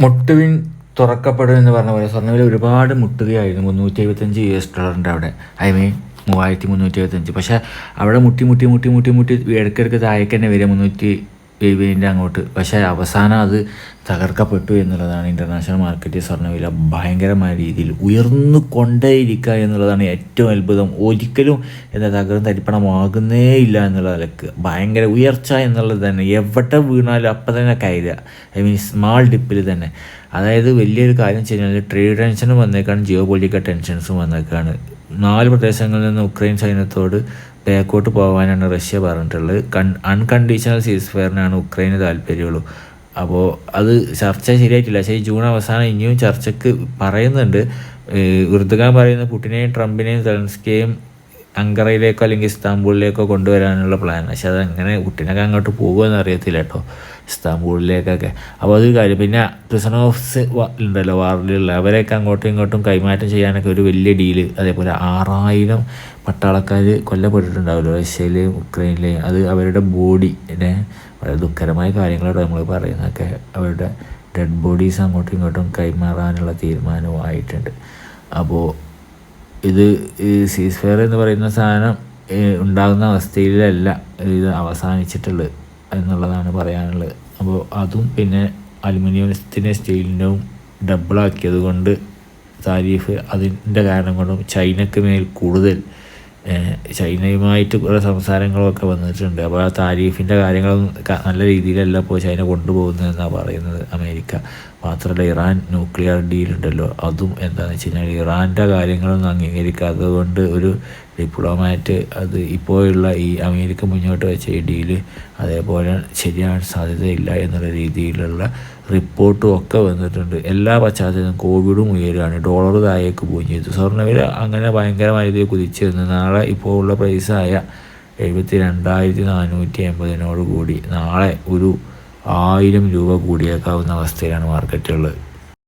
മുട്ടുവിൻ തുറക്കപ്പെടും എന്ന് പറഞ്ഞ പോലെ സ്വർണവില ഒരുപാട് മുട്ടുകയായിരുന്നു. മുന്നൂറ്റി എഴുപത്തഞ്ച് യു എസ് ഡോളറിന്റെ അവിടെ. ഐ മീൻ മൂവായിരത്തി മുന്നൂറ്റി എഴുപത്തഞ്ച് പക്ഷേ അവിടെ മുട്ടി മുട്ടി മുട്ടി മുട്ടി മുട്ടി ഇടയ്ക്കിടയ്ക്ക് താഴേക്ക് തന്നെ വരിക. മുന്നൂറ്റി എഴുപതിന്റെ അങ്ങോട്ട്. പക്ഷേ അവസാനം അത് തകർക്കപ്പെട്ടു എന്നുള്ളതാണ് ഇന്റർനാഷണൽ മാർക്കറ്റിൽ സ്വർണവില ഭയങ്കരമായ രീതിയിൽ ഉയർന്നു കൊണ്ടേയിരിക്കുക എന്നുള്ളതാണ് ഏറ്റവും അത്ഭുതം. ഒരിക്കലും എന്താ തകർന്ന് തരിപ്പണമാകുന്നേ ഇല്ല എന്നുള്ള നിലയ്ക്ക്. ഭയങ്കര ഉയർച്ച എന്നുള്ളത് തന്നെ. എവിടെ വീണാലും അപ്പം തന്നെ കയറുക. ഐ മീൻ സ്മാൾ ഡിപ്പിൽ തന്നെ. അതായത് വലിയൊരു കാര്യം വെച്ച് കഴിഞ്ഞാൽ ട്രേഡ് ടെൻഷനും വന്നേക്കാണ്. Geo political ടെൻഷൻസും വന്നേക്കാണ്. നാല് പ്രദേശങ്ങളിൽ നിന്ന് ഉക്രൈൻ സൈന്യത്തോട് ബാക്കോട്ട് പോകാനാണ് റഷ്യ പറഞ്ഞിട്ടുള്ളത്. കൺ അൺകണ്ടീഷണൽ സീസ് ഫയറിനാണ് ഉക്രൈന് താല്പര്യമുള്ളൂ. അപ്പോൾ അത് ചർച്ച ശരിയായിട്ടില്ല. പക്ഷേ ജൂൺ അവസാനം ഇനിയും ചർച്ചയ്ക്ക് പറയുന്നുണ്ട്. ഉറുദുഖാൻ പറയുന്ന പുട്ടിനെയും ട്രംപിനെയും സെലൻസ്കിയെയും അങ്കറയിലേക്കോ അല്ലെങ്കിൽ ഇസ്താംബൂളിലേക്കോ കൊണ്ടുവരാനുള്ള പ്ലാൻ പക്ഷെ അതെങ്ങനെ കുട്ടീനൊക്കെ അങ്ങോട്ട് പോകുമെന്ന് അറിയത്തില്ല കേട്ടോ. ഇസ്താംബൂളിലേക്കൊക്കെ. അപ്പോൾ അതൊരു കാര്യം. പിന്നെ പ്രിസൺ ഓഫീസ് ഉണ്ടല്ലോ വാർഡിലുള്ള. അവരെയൊക്കെ അങ്ങോട്ടും ഇങ്ങോട്ടും കൈമാറ്റം ചെയ്യാനൊക്കെ ഒരു വലിയ ഡീൽ അതേപോലെ ആറായിരം പട്ടാളക്കാർ കൊല്ലപ്പെട്ടിട്ടുണ്ടാവുമല്ലോ. റഷ്യയിലെയും ഉക്രൈനിലെയും അത് അവരുടെ ബോഡി പിന്നെ വളരെ ദുഃഖരമായ കാര്യങ്ങളോട് നമ്മൾ പറയുന്നതൊക്കെ. അവരുടെ ഡെഡ് ബോഡീസ് അങ്ങോട്ടും ഇങ്ങോട്ടും കൈമാറാനുള്ള തീരുമാനവും ആയിട്ടുണ്ട് അപ്പോൾ ഇത് ഈ സീസ് ഫയർ എന്ന് പറയുന്ന സാധനം ഉണ്ടാകുന്ന അവസ്ഥയിലല്ല ഇത് അവസാനിച്ചിട്ടുള്ളത് എന്നുള്ളതാണ് പറയാനുള്ളത്. അപ്പോൾ അതും പിന്നെ അലുമിനിയത്തിന്റെ സ്റ്റീലിന്റെയും ഡബിളാക്കിയത് കൊണ്ട് താരീഫ് അതിന്റെ കാരണം കൊണ്ടും ചൈനക്ക് മേൽ കൂടുതൽ ചൈനയുമായിട്ട് കുറേ സംസാരങ്ങളൊക്കെ വന്നിട്ടുണ്ട്. അപ്പോൾ ആ താരീഫിന്റെ കാര്യങ്ങളും നല്ല രീതിയിലല്ല ഇപ്പോൾ ചൈന കൊണ്ടുപോകുന്നതെന്നാണ് പറയുന്നത് അമേരിക്ക. മാത്രമല്ല ഇറാൻ ന്യൂക്ലിയർ ഡീൽ ഉണ്ടല്ലോ അതും എന്താണെന്ന് വെച്ച് കഴിഞ്ഞാൽ ഇറാന്റെ കാര്യങ്ങളൊന്നും അംഗീകരിക്കാത്തത് കൊണ്ട് ഒരു ഡിപ്ലോമാറ്റ് അത് ഇപ്പോഴുള്ള ഈ അമേരിക്ക മുന്നോട്ട് വെച്ച ഈ ഡീൽ അതേപോലെ ശരിയാൻ സാധ്യതയില്ല എന്നുള്ള രീതിയിലുള്ള റിപ്പോർട്ടും ഒക്കെ വന്നിട്ടുണ്ട്. എല്ലാ പശ്ചാത്തലത്തിലും കോവിഡും ഉയരുകയാണ്. ഡോളർ താഴേക്ക് പോയി ചെയ്തു. സ്വർണവില അങ്ങനെ ഭയങ്കരമായ രീതിയിൽ കുതിച്ചിരുന്നു. നാളെ ഇപ്പോൾ ഉള്ള പ്രൈസായ എഴുപത്തി രണ്ടായിരത്തി നാനൂറ്റി എൺപതിനോട് കൂടി നാളെ ഒരു ആയിരം രൂപ കൂടിയേക്കാവുന്ന അവസ്ഥയിലാണ് മാർക്കറ്റുള്ളത്